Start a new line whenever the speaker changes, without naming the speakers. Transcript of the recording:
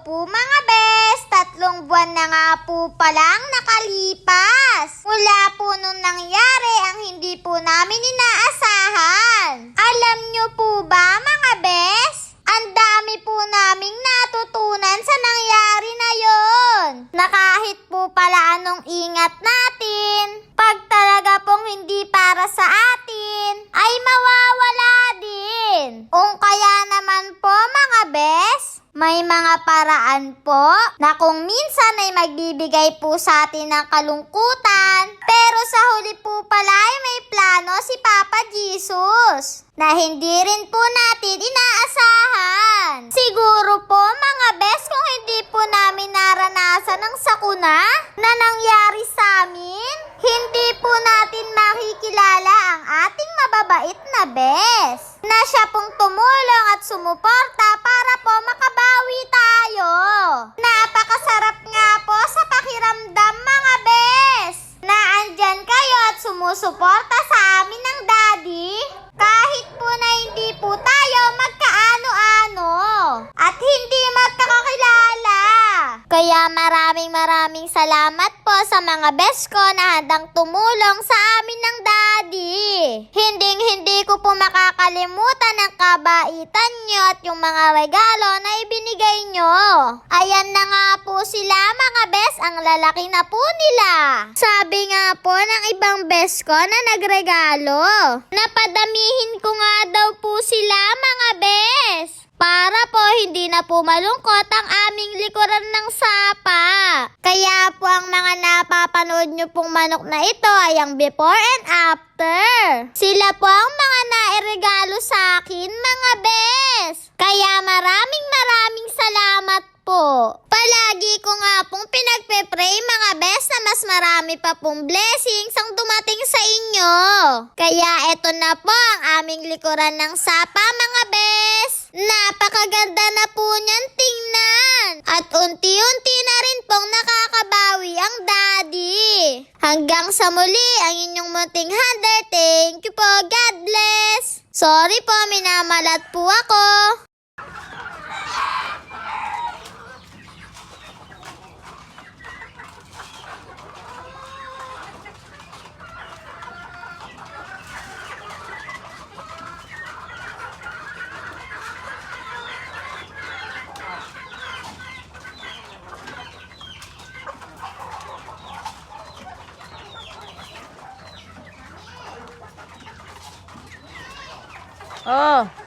po mga bes! Tatlong buwan na nga po palang nakalipas. Mula po nung nangyari ang hindi po namin inaasahan. Alam nyo po ba mga bes? Ang dami po naming natutunan sa nangyari na yon. Na kahit po pala anong ingat natin, pag talaga pong hindi para sa atin, ay mawawala din. Kung kaya naman po mga bes, may mga paraan po na kung minsan ay magbibigay po sa atin ng kalungkutan, pero sa huli po pala ay may plano si Papa Jesus na hindi rin po natin inaasahan. Siguro po mga bes kung hindi po namin naranasan ang sakuna na nangyari sa amin, hindi po natin makikilala ang ating mababait na bes na siya pong tumulong at sumuporta at sumusuporta sa amin ng daddy. Kahit po na hindi po tayo magkaano-ano at hindi magkakakilala. Kaya maraming maraming salamat po sa mga best ko na handang tumulong sa amin ng daddy. Hinding hindi ko po makakalimutan ang kabaitan nyo at yung mga regalo na ibinigay nyo. Ayan na nga po sila mga best, ang lalaki na po nila. Sabi nga po ng ibang best ko na nagregalo. Napadamihin ko nga daw po sila mga best. Para po hindi na po malungkot ang aming likuran ng sapa. Kaya po ang mga napapanood nyo pong manok na ito ay ang before and after. Sila po ang mga nairegalo sa akin mga bes. Kaya maraming maraming salamat po. Palagi ko nga pong pinagpe-pray mga bes na mas marami pa pong blessings ang dumating sa inyo. Kaya eto na po ang aming likuran ng sapa mga bes. Napakaganda na po niyan tingnan. At unti-unti na rin pong nakakabawi ang daddy. Hanggang sa muli ang inyong munting hunter. Thank you po. God bless. Sorry po, minamalat po ako.
哦。